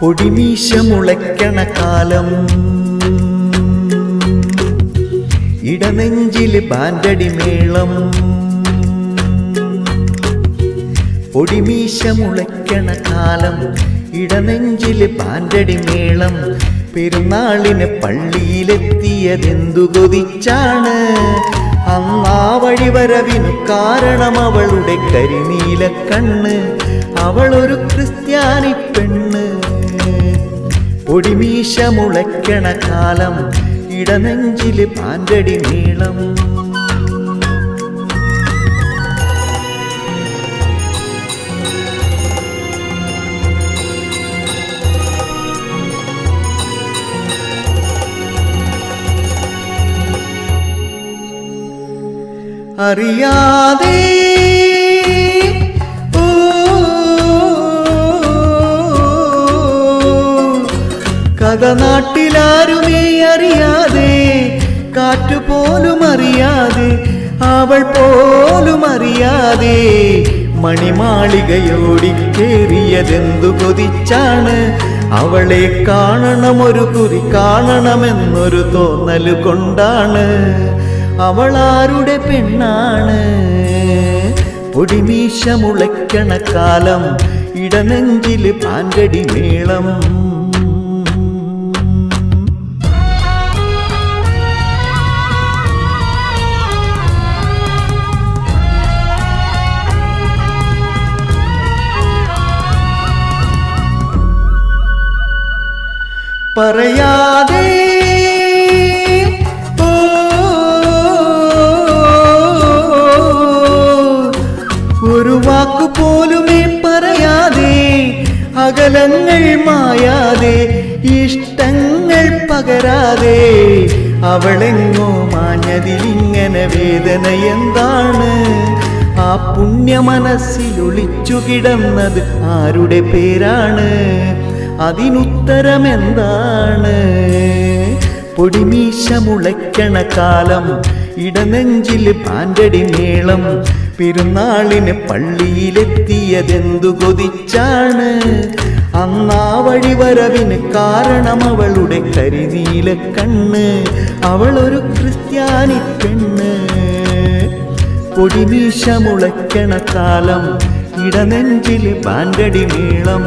പൊടിമീശ മുളയ്ക്കണ കാലം ഇടനെഞ്ചിൽ ബാൻഡടി മേളം പൊടിമീശ മുളയ്ക്കണ കാലം ഇടനെഞ്ചിൽ ബാൻഡടി മേളം പെരുന്നാളിന് പള്ളിയിലെത്തിയതെന്തു കൊതിച്ചാണ് അന്നാ വഴിവരവിനു കാരണം അവളുടെ കരിനീല കണ്ണ് അവളൊരു ക്രിസ്ത്യാനി പെണ്ണ്. പൊടിമീശ മുളയ്ക്കണ കാലം ഇടനെഞ്ചിൽ പാൻഡടി നീളം. അറിയാതെ കഥ നാട്ടിലാരുമേ അറിയാതെ കാറ്റുപോലും അറിയാതെ അവൾ പോലും അറിയാതെ മണിമാളികയോടി കയറിയതെന്തു കൊതിച്ചാണ് അവളെ കാണണം ഒരു കുറി കാണണമെന്നൊരു തോന്നൽ കൊണ്ടാണ്. അവളാരുടെ പെണ്ണാണ്. പൊടിമീശ മുളയ്ക്കണ ഇടനെഞ്ചിൽ പാൻകടി മേളം. പറയാതെ. ഒരു വാക്കു പോലുമേ പറയാതെ അകലങ്ങൾ മായാതെ ഇഷ്ടങ്ങൾ പകരാതെ അവളെങ്ങോ മാഞ്ഞതിലിങ്ങനെ വേദന എന്താണ്? ആ പുണ്യ മനസ്സിൽ ഒളിച്ചു കിടന്നത് ആരുടെ പേരാണ്? അതിനുത്തരമെന്താണ്? പൊടിമീശ മുളയ്ക്കണ കാലം ഇടനെഞ്ചിൽ പാൻഡടി മേളം പെരുന്നാളിന് പള്ളിയിലെത്തിയതെന്തു കൊതിച്ചാണ് അന്നാ വഴിവരവിന് കാരണം അവളുടെ കരിനീല കണ്ണ് അവളൊരു ക്രിസ്ത്യാനി പെണ്ണ്. പൊടിമീശ മുളയ്ക്കണ കാലം ഇടനെഞ്ചിൽ പാൻഡടി മേളം